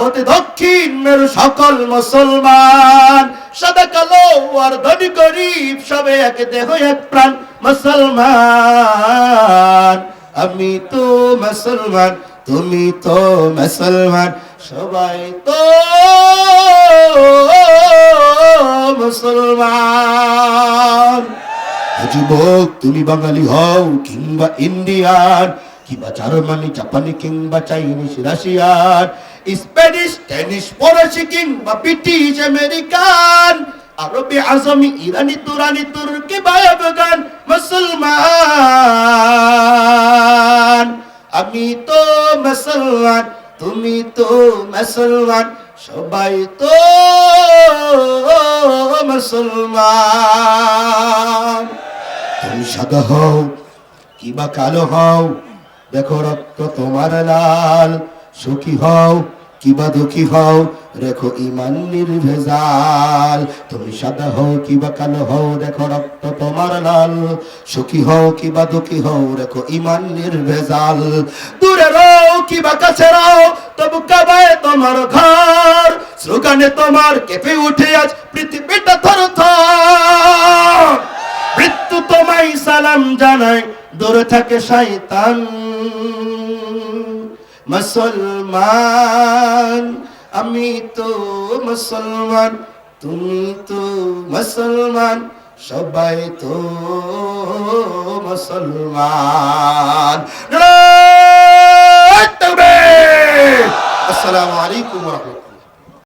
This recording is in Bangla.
হতে দক্ষিণ মেরু সকল মুসলমান। সাদা কালো আর ধনী গরিব, সবে এক দেহ, এক প্রাণ মুসলমান। আমি তো মুসলমান, তুমি তো মুসলমান, সবাই তো মুসলমান। যুবক তুমি বাঙালি হও কিংবা ইন্ডিয়ান কিংবা জার্মানি, জাপানি কিংবা চাইনিজ রাশিয়ান স্প্যানিশ টেনিস ফরাসি কিংবা ব্রিটিশ, আমেরিকান, আরবি আজমি ইরানি, তুরানি, তুর্কি বা আফগান, মুসলমান। আমি তো মুসলমান, তুমি তো মুসলমান, সবাই তো মুসলমান। তুমি সাদা হও কিবা কালো হও দেখো রক্ত তোমার লাল। সুখী হও, কিবা দুঃখী হও, রেখো ইমান নির্ভেজাল। তুমি সাদা হও, কিবা কালো হও, দেখো রক্ত তোমার লাল। সুখী হও, কিবা দুঃখী হও, রেখো ইমান নির্ভেজাল। দূরে রও, কিবা কাছে রও, তবু কাবায় তোমার ঘর। স্লোগানে তোমার কেঁপে উঠে আজ পৃথিবীটা থর থর সালাম জানায়, দূরে থাকে শয়তান। মুসলমান, আমি তো মুসলমান, তুমি তো মুসলমান, সবাই তো মুসলমান। আসসালামু আলাইকুম রাহমাতুল্লাহ।